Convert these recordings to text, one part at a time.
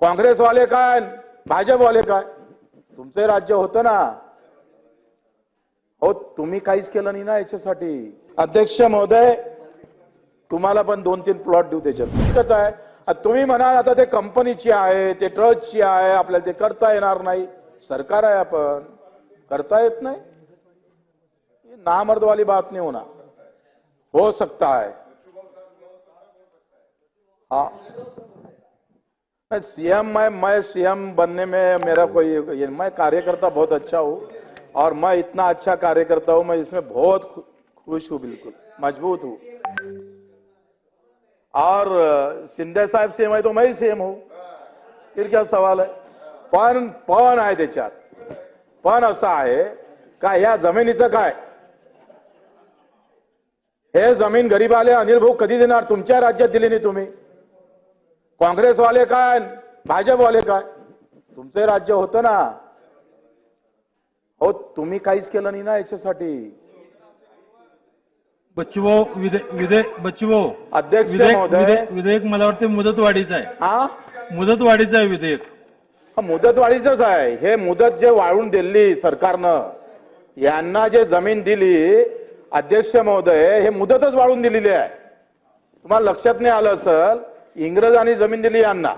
काँग्रेसवाले काय भाजपवाले काय तुमचे राज्य होतं ना हो तुम्ही काहीच केलं नाही ना याच्यासाठी अध्यक्ष महोदय तुम्हाला पण दोन तीन प्लॉट देऊ त्याच्यात आहे आता तुम्ही म्हणाल आता ते कंपनीची आहे ते ट्रस्टची आहे आपल्याला ते करता येणार नाही सरकार आहे आपण करता येत नाही नामर्दवाली नामर्द वाली बात नाही होना हो सकता है हाँ सीएम, मैं मैं सीएम बनने में मेरा कोई मैं कार्यकर्ता बहुत अच्छा हूँ और मैं इतना अच्छा कार्यकर्ता हूँ, मैं इसमें बहुत खुश हूँ बिल्कुल, मज़बूत हूँ। और शिंदे साहेब सीएम है तो मैं ही सीएम हूँ। फिर क्या सवाल आहे पण पण आहे त्याच्यात. पण असं आहे का ह्या जमिनीचं काय? हे ज़मीन गरीबाले अनिल भाऊ कधी देणार? तुमच्या राज्यात दिली नाही तुम्ही. काँग्रेसवाले काय भाजपवाले काय? तुमचे राज्य होतं ना. हो तुम्ही काहीच केलं नाही ना याच्यासाठी. बच्चूभाऊ विधेयक बच्चूभाऊ. अध्यक्ष विधेयक महोदय. विधेयक- विधेयक मला वाटते मुदतवाढीचं आहे. हा? मुदतवाढीचं आहे विधेयक. हा मुदतवाढीच आहे. हे मुदत जे वाढवून दिली सरकारनं यांना जे जमीन दिली अध्यक्ष महोदय हे मुदतच वाढवून दिलेली आहे. तुम्हाला लक्षात नाही आलं असेल इंग्रजांनी जमीन दिली यांना.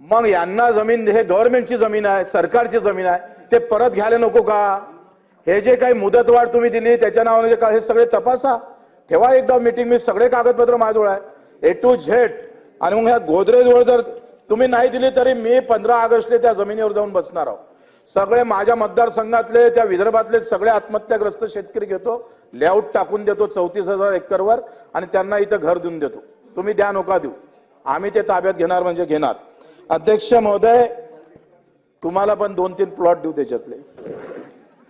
मग यांना जमीन हे गव्हर्नमेंटची जमीन आहे सरकारची जमीन आहे ते परत घ्यायला नको का? हे जे काही मुदतवाढ तुम्ही दिली त्याच्या नावाने जे काय हे सगळे तपासा. ठेवा एकदा मीटिंग मी सगळे कागदपत्र माझ्याजवळ आहे. ए टू झेड आणि मग ह्या गोदरेजवर जर तुम्ही नाही दिली तरी मी पंधरा ऑगस्टले त्या जमिनीवर जाऊन बसणार आहोत सगळे माझ्या मतदारसंघातले त्या विदर्भातले सगळे आत्महत्याग्रस्त शेतकरी घेतो लेआउट टाकून देतो चौतीस हजार एकरवर आणि त्यांना इथं घर देऊन देतो. तुम्ही द्या नका देऊ. आम्ही ते ताब्यात घेणार म्हणजे घेणार. अध्यक्ष महोदय तुम्हाला पण दोन तीन प्लॉट देऊ त्याच्यातले.